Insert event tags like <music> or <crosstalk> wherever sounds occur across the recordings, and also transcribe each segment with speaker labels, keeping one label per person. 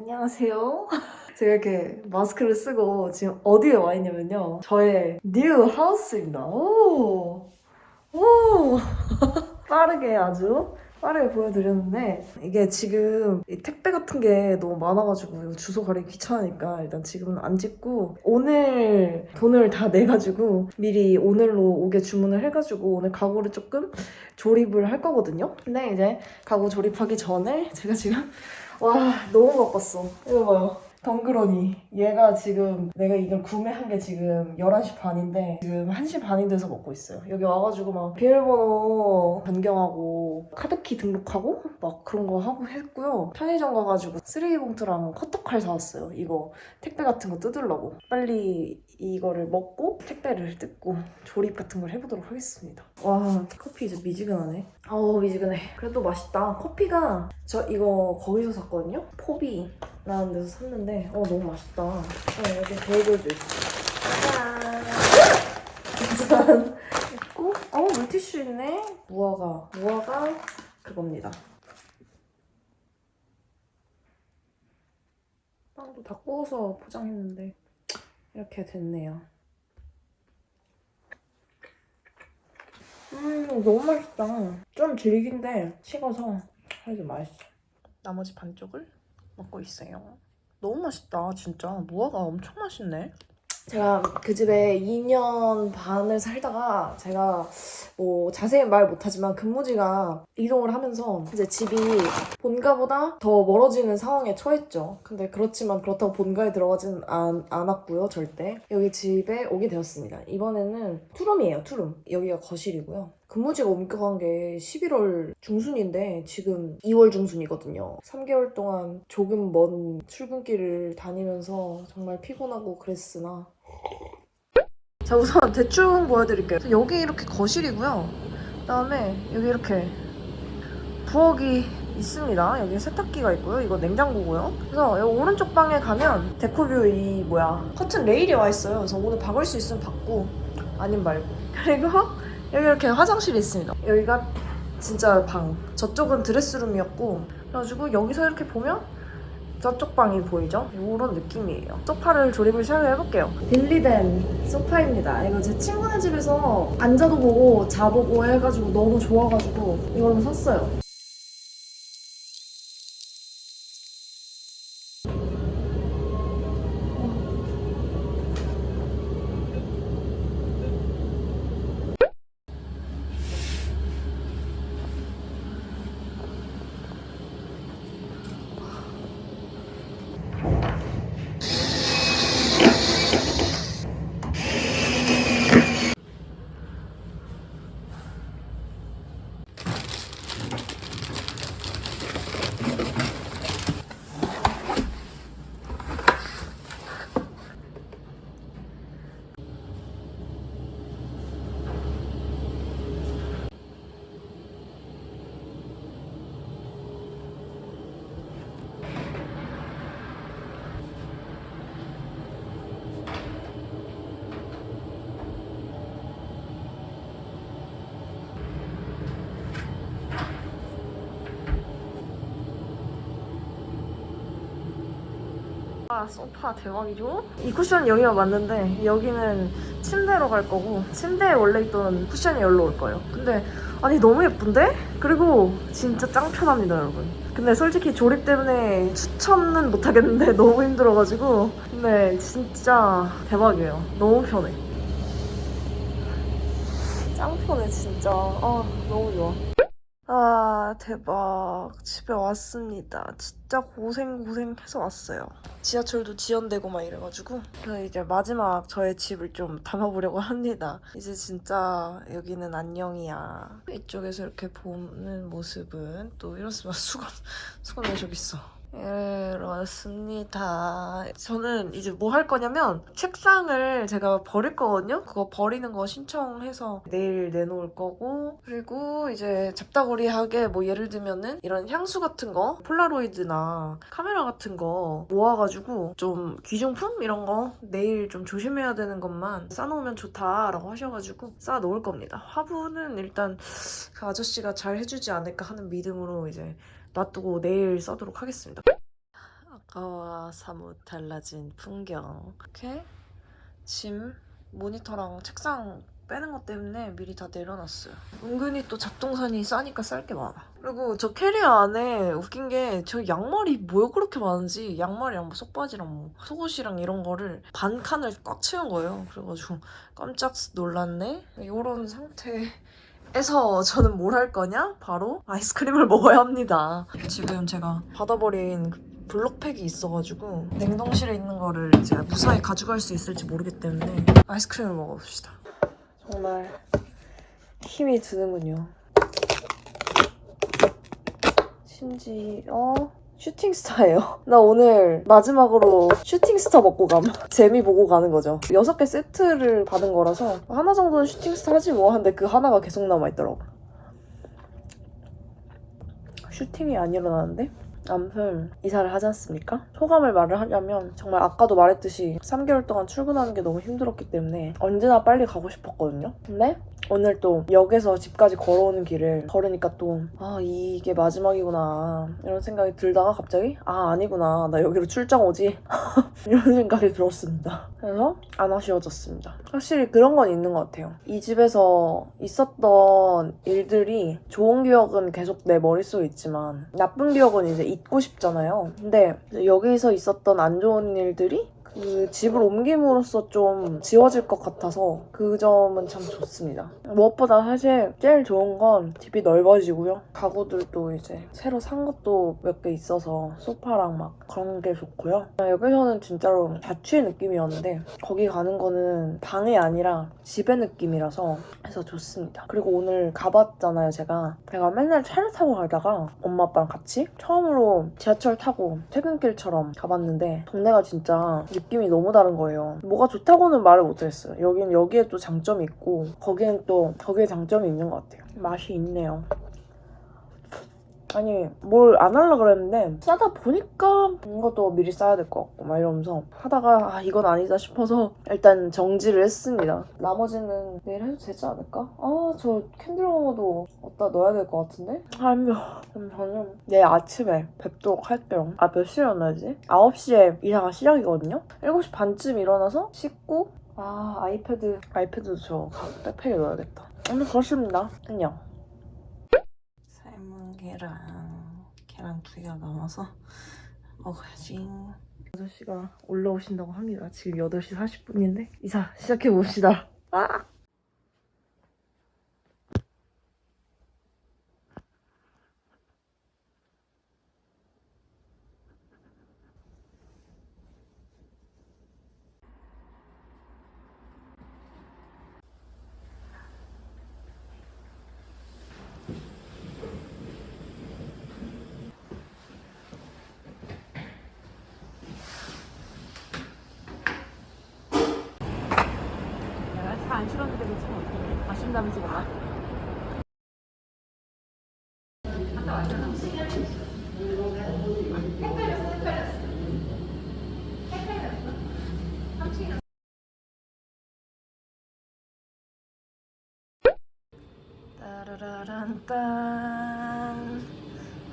Speaker 1: 안녕하세요. <laughs> 제가 이렇게 마스크를 쓰고 지금 어디에 와 있냐면요. 저의 뉴 하우스입니다. 오! 오! <laughs> 빠르게 아주 빠르게 보여드렸는데 이게 지금 이 택배 같은 게 너무 많아가지고 주소 가리기 귀찮으니까 일단 지금은 안 찍고 오늘 돈을 다 내가지고 미리 오늘로 오게 주문을 해가지고 오늘 가구를 조금 조립을 할 거거든요. 근데 이제 가구 조립하기 전에 제가 지금 와 너무 바빴어. 이거 봐요. 덩그러니 얘가 지금 내가 이걸 구매한 게 지금 11시 반인데 지금 1시 반이 돼서 먹고 있어요. 여기 와가지고 막 비밀번호 변경하고 카드키 등록하고 막 그런 거 하고 했고요. 편의점 가가지고 쓰레기 봉투랑 커터칼 사왔어요. 이거 택배 같은 거 뜯으려고. 빨리 이거를 먹고 택배를 뜯고 조립 같은 걸 해보도록 하겠습니다. 와 커피 이제 미지근하네. 어우 미지근해. 그래도 맛있다. 커피가 저 이거 거기서 샀거든요. 포비 라는 데서 샀는데 어 너무 맛있다. 어, 여기 베이글도 있어. 짠. 짠. <laughs> 있고 어 물티슈 있네. 무화과 무화과 그겁니다. 빵도 다 구워서 포장했는데 이렇게 됐네요. 음 너무 맛있다. 좀 질긴데 식어서 아주 맛있어. 나머지 반쪽을 먹고 있어요. 너무 맛있다 진짜 무화과 엄청 맛있네. 제가 그 집에 2년 반을 살다가 제가 뭐 자세히 말 못하지만 근무지가 이동을 하면서 이제 집이 본가보다 더 멀어지는 상황에 처했죠. 근데 그렇지만 그렇다고 본가에 들어가지는 않, 않았고요 절대. 여기 집에 오게 되었습니다. 이번에는 투룸이에요 투룸. 여기가 거실이고요. 근무지가 옮겨간 게 11월 중순인데 지금 2월 중순이거든요. 3개월 동안 조금 먼 출근길을 다니면서 정말 피곤하고 그랬으나 자 우선 대충 보여드릴게요. 여기 이렇게 거실이고요. 그 다음에 여기 이렇게 부엌이 있습니다. 여기 세탁기가 있고요. 이거 냉장고고요. 그래서 여기 오른쪽 방에 가면 데코뷰 이 뭐야 커튼 레일이 와 있어요. 그래서 오늘 박을 수 있으면 박고 아님 말고 <laughs> 그리고 여기 이렇게 화장실이 있습니다. 여기가 진짜 방. 저쪽은 드레스룸이었고 그래가지고 여기서 이렇게 보면 저쪽 방이 보이죠? 이런 느낌이에요. 소파를 조립을 시작을 해볼게요. 빌리된 소파입니다. 이거 제 친구네 집에서 앉아도 보고 자보고 해가지고 너무 좋아가지고 이걸로 샀어요. 아, 소파 대박이죠? 이 쿠션 여기가 맞는데 여기는 침대로 갈 거고 침대에 원래 있던 쿠션이 여기로 올 거예요. 근데 아니 너무 예쁜데? 그리고 진짜 짱 편합니다 여러분. 근데 솔직히 조립 때문에 추천은 못 하겠는데 <laughs> 너무 힘들어가지고 근데 진짜 대박이에요. 너무 편해. 짱 편해 진짜. 아 너무 좋아. 아 대박. 집에 왔습니다. 진짜 고생 고생해서 왔어요. 지하철도 지연되고 막 이래가지고. 이제 마지막 저의 집을 좀 담아보려고 <laughs> 합니다. 이제 진짜 여기는 안녕이야. 이쪽에서 이렇게 보는 모습은 또 이렇습니다 <laughs> 수건 수건 왜 저기 있어 이렇습니다. 저는 이제 뭐 할 거냐면 책상을 제가 버릴 거거든요. 그거 버리는 거 신청해서 내일 내놓을 거고 그리고 이제 잡다구리하게 뭐 예를 들면은 이런 향수 같은 거 폴라로이드나 카메라 같은 거 모아가지고 좀 귀중품 이런 거 내일 좀 조심해야 되는 것만 싸놓으면 좋다라고 하셔가지고 쌓아 놓을 겁니다. 화분은 일단 그 아저씨가 잘 해주지 않을까 하는 믿음으로 이제 놔두고 내일 써도록 하겠습니다. 아까와 사뭇 달라진 풍경. 이렇게 짐 모니터랑 책상 빼는 것 때문에 미리 다 내려놨어요. 은근히 또 잡동산이 싸니까 쌀 게 많아. 그리고 저 캐리어 안에 웃긴 게 저 양말이 뭐 그렇게 많은지 양말이랑 뭐 속바지랑 뭐 속옷이랑 이런 거를 반 칸을 꽉 채운 거예요. 그래가지고 깜짝 놀랐네. 이런 상태 에서 저는 뭘 할 거냐? 바로 아이스크림을 먹어야 합니다. 지금 제가 받아버린 그 블록팩이 있어가지고 냉동실에 있는 거를 이제 무사히 가져갈 수 있을지 모르기 때문에 아이스크림을 먹어봅시다. 정말 힘이 드는군요. 심지 어 슈팅스타예요. <laughs> 나 오늘 마지막으로 슈팅스타 먹고 감. 재미 보고 가는 거죠. 여섯 개 세트를 받은 거라서 하나 정도는 슈팅스타 하지 뭐 한데 그 하나가 계속 남아 있더라고. 슈팅이 안 일어나는데? 아무튼 이사를 하지 않습니까? 소감을 말을 하려면 정말 아까도 말했듯이 3개월 동안 출근하는 게 너무 힘들었기 때문에 언제나 빨리 가고 싶었거든요. 근데 오늘 또 역에서 집까지 걸어오는 길을 걸으니까 또 아 이게 마지막이구나 이런 생각이 들다가 갑자기 아 아니구나 나 여기로 출장 오지 <laughs> 이런 생각이 들었습니다. 그래서 안 아쉬워졌습니다. 확실히 그런 건 있는 것 같아요. 이 집에서 있었던 일들이 좋은 기억은 계속 내 머릿속에 있지만 나쁜 기억은 이제 잊고 싶잖아요. 근데 여기서 있었던 안 좋은 일들이 그 집을 옮김으로써 좀 지워질 것 같아서 그 점은 참 좋습니다. 무엇보다 사실 제일 좋은 건 집이 넓어지고요. 가구들도 이제 새로 산 것도 몇 개 있어서 소파랑 막 그런 게 좋고요. 여기서는 진짜로 자취의 느낌이었는데 거기 가는 거는 방이 아니라 집의 느낌이라서 해서 좋습니다. 그리고 오늘 가봤잖아요, 제가. 제가 맨날 차를 타고 가다가 엄마 아빠랑 같이 처음으로 지하철 타고 퇴근길처럼 가봤는데 동네가 진짜 느낌이 너무 다른 거예요. 뭐가 좋다고는 말을 못했어요. 여긴 여기에 또 장점이 있고 거기엔 또 거기에 장점이 있는 것 같아요. 맛이 있네요. 아니 뭘 안 하려 그랬는데 싸다 보니까 이것도 미리 싸야 될 것 같고 막 이러면서 하다가 아 이건 아니다 싶어서 일단 정지를 했습니다. 나머지는 내일 해도 되지 않을까? 아 저 캔들 워머도 어디다 넣어야 될 것 같은데? 아니요. 그럼 저는 내일 아침에 뵙도록 할게요. 아 몇 시에 일어나지? 9시에 이사가 시작이거든요? 7시 반쯤 일어나서 씻고 아 아이패드 아이패드도 저 백팩에 넣어야겠다. 오늘 그렇습니다. 안녕 계란 계란 두 개가 남아서 먹어야지. 8시가 올라오신다고 합니다. 지금 8시 40분인데 이사 시작해봅시다. 아! 안 실었는데 괜찮아 아쉽다면서 몰라 따라란딴.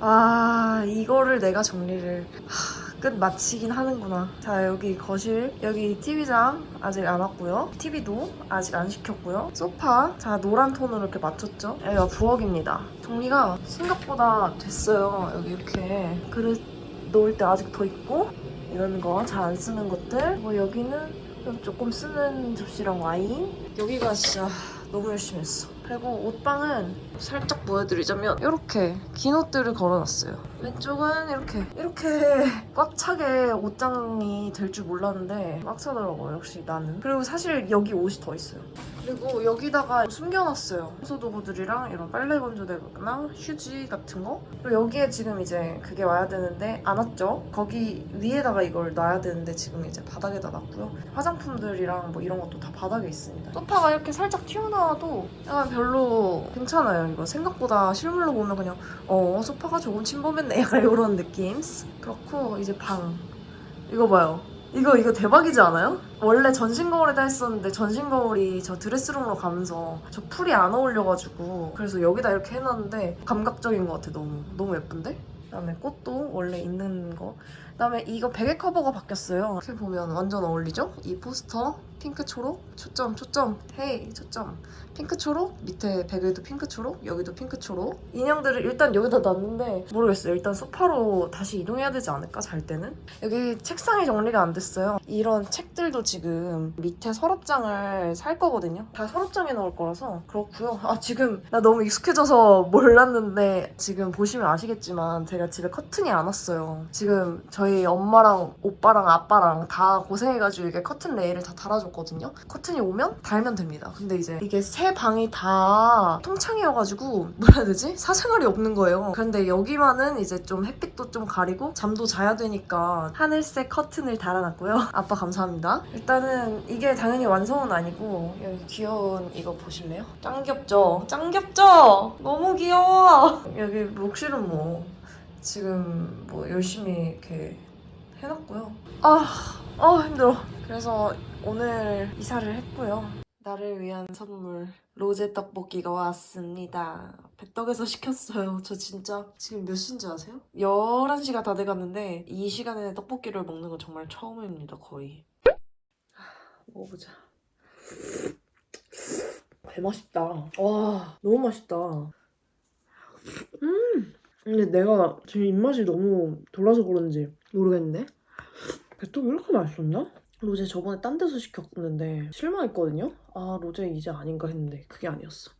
Speaker 1: 아 이거를 내가 정리를. 하, 끝 마치긴 하는구나. 자 여기 거실 여기 TV장 아직 안 왔고요. TV도 아직 안 시켰고요. 소파 자 노란 톤으로 이렇게 맞췄죠? 여기가 부엌입니다. 정리가 생각보다 됐어요. 여기 이렇게 그릇 놓을 때 아직 더 있고 이런 거 잘 안 쓰는 것들. 뭐 여기는 조금 쓰는 접시랑 와인. 여기가 진짜 너무 열심히 했어. 그리고 옷방은 살짝 보여드리자면 이렇게 긴 옷들을 걸어놨어요. 왼쪽은 이렇게 이렇게 꽉 차게 옷장이 될 줄 몰랐는데 꽉 차더라고요. 역시 나는. 그리고 사실 여기 옷이 더 있어요. 그리고 여기다가 숨겨놨어요. 청소 도구들이랑 이런 빨래 건조대나 휴지 같은 거. 그리고 여기에 지금 이제 그게 와야 되는데 안 왔죠. 거기 위에다가 이걸 놔야 되는데 지금 이제 바닥에다 놨고요. 화장품들이랑 뭐 이런 것도 다 바닥에 있습니다. 소파가 이렇게 살짝 튀어나와도 약간 별로 괜찮아요. 이거 생각보다 실물로 보면 그냥 어 소파가 조금 침범했네 <laughs> 약간 이런 느낌. 그렇고 이제 방 이거 봐요. 이거 이거 대박이지 않아요? 원래 전신 거울에다 했었는데 전신 거울이 저 드레스룸으로 가면서 저 풀이 안 어울려가지고 그래서 여기다 이렇게 해놨는데 감각적인 것 같아 너무 너무 예쁜데? 그다음에 꽃도 원래 있는 거 그다음에 이거 베개 커버가 바뀌었어요. 이렇게 보면 완전 어울리죠? 이 포스터 핑크 초록 초점 초점 헤이 초점 핑크 초록 밑에 베개도 핑크 초록 여기도 핑크 초록 인형들을 일단 여기다 놨는데 모르겠어요. 일단 소파로 다시 이동해야 되지 않을까 잘 때는 여기 책상이 정리가 안 됐어요. 이런 책들도 지금 밑에 서랍장을 살 거거든요. 다 서랍장에 넣을 거라서 그렇고요. 아 지금 나 너무 익숙해져서 몰랐는데 지금 보시면 아시겠지만 제가 집에 커튼이 안 왔어요. 지금 저희 엄마랑 오빠랑 아빠랑 다 고생해가지고 이게 커튼 레일을 다 달아 줬거든요. 커튼이 오면 달면 됩니다. 근데 이제 이게 세 방이 다 통창이어가지고 뭐라 해야 되지? 사생활이 없는 거예요. 그런데 여기만은 이제 좀 햇빛도 좀 가리고 잠도 자야 되니까 하늘색 커튼을 달아놨고요. 아빠 감사합니다. 일단은 이게 당연히 완성은 아니고 여기 귀여운 이거 보실래요? 짱 귀엽죠? 짱 귀엽죠? 너무 귀여워. 여기 목실은 뭐 지금 뭐 열심히 이렇게 해놨고요. 아, 아 힘들어. 그래서 오늘 이사를 했고요. 나를 위한 선물 로제 떡볶이가 왔습니다. 백덕에서 시켰어요. 저 진짜 지금 몇 시인지 아세요? 11시가 다 돼갔는데 이 시간에 떡볶이를 먹는 건 정말 처음입니다. 거의. 먹어보자. 개 맛있다. 와 너무 맛있다. 음 근데 내가 지금 입맛이 너무 돌아서 그런지 모르겠는데 백덕이 이렇게 맛있었나? 로제 저번에 딴 데서 시켰는데 실망했거든요? 아 로제 이제 아닌가 했는데 그게 아니었어.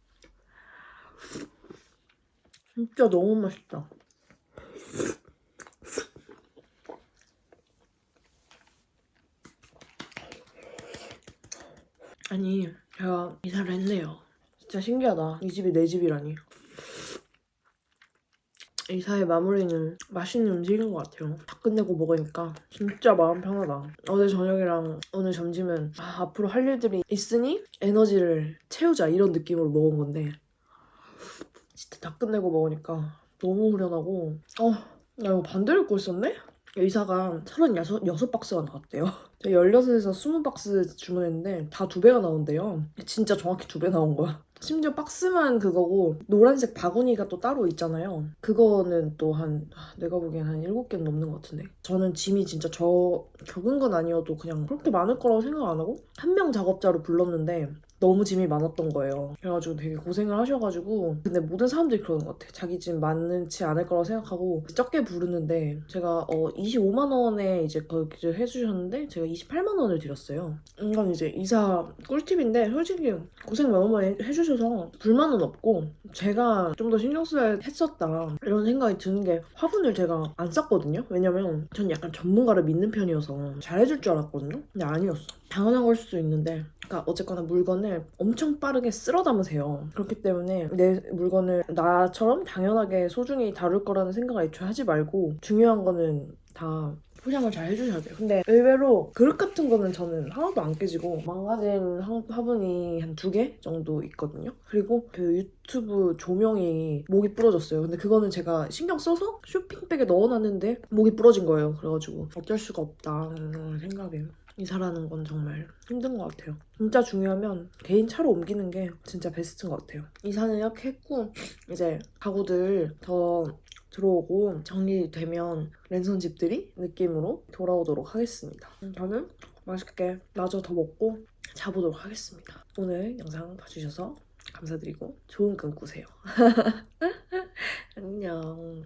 Speaker 1: 진짜 너무 맛있다. 아니 제가 이사를 했네요. 진짜 신기하다. 이 집이 내 집이라니 이사의 마무리는 맛있는 음식인 것 같아요. 다 끝내고 먹으니까 진짜 마음 편하다. 어제 저녁이랑 오늘 점심은 아, 앞으로 할 일들이 있으니 에너지를 채우자 이런 느낌으로 먹은 건데 진짜 다 끝내고 먹으니까 너무 후련하고 어, 나 이거 반대로 입고 있었네? 이사가 36 박스가 나왔대요. <laughs> 제가 16에서 20박스 주문했는데 다 두 배가 나온대요. 진짜 정확히 두 배 나온 거야. <laughs> 심지어 박스만 그거고 노란색 바구니가 또 따로 있잖아요. 그거는 또 한 내가 보기엔 한 7개는 넘는 것 같은데 저는 짐이 진짜 저 적은 건 아니어도 그냥 그렇게 많을 거라고 생각 안 하고 한 명 작업자로 불렀는데 너무 짐이 많았던 거예요. 그래가지고 되게 고생을 하셔가지고 근데 모든 사람들이 그러는 것 같아. 자기 짐 많지 않을 거라고 생각하고 적게 부르는데 제가 어 25만 원에 이제 거기를 해주셨는데 제가 28만 원을 드렸어요. 이건 이제 이사 꿀팁인데 솔직히 고생 너무 많이 해주셔서 불만은 없고 제가 좀 더 신경 써야 했었다 이런 생각이 드는 게 화분을 제가 안 쌌거든요. 왜냐면 전 약간 전문가를 믿는 편이어서 잘해줄 줄 알았거든요. 근데 아니었어. 당연한 걸 수도 있는데 그러니까 어쨌거나 물건을 엄청 빠르게 쓸어 담으세요. 그렇기 때문에 내 물건을 나처럼 당연하게 소중히 다룰 거라는 생각을 애초에 하지 말고 중요한 거는 다 포장을 잘 해주셔야 돼요. 근데 의외로 그릇 같은 거는 저는 하나도 안 깨지고 망가진 화- 화분이 한 두 개 정도 있거든요. 그리고 그 유튜브 조명이 목이 부러졌어요. 근데 그거는 제가 신경 써서 쇼핑백에 넣어놨는데 목이 부러진 거예요. 그래가지고 어쩔 수가 없다는 생각에 이사라는 건 정말 힘든 것 같아요. 진짜 중요하면 개인 차로 옮기는 게 진짜 베스트인 것 같아요. 이사는 이렇게 했고 이제 가구들 더 들어오고 정리되면 랜선 집들이 느낌으로 돌아오도록 하겠습니다. 저는 맛있게 마저 더 먹고 자보도록 하겠습니다. 오늘 영상 봐주셔서 감사드리고 좋은 꿈 꾸세요. <laughs> 안녕.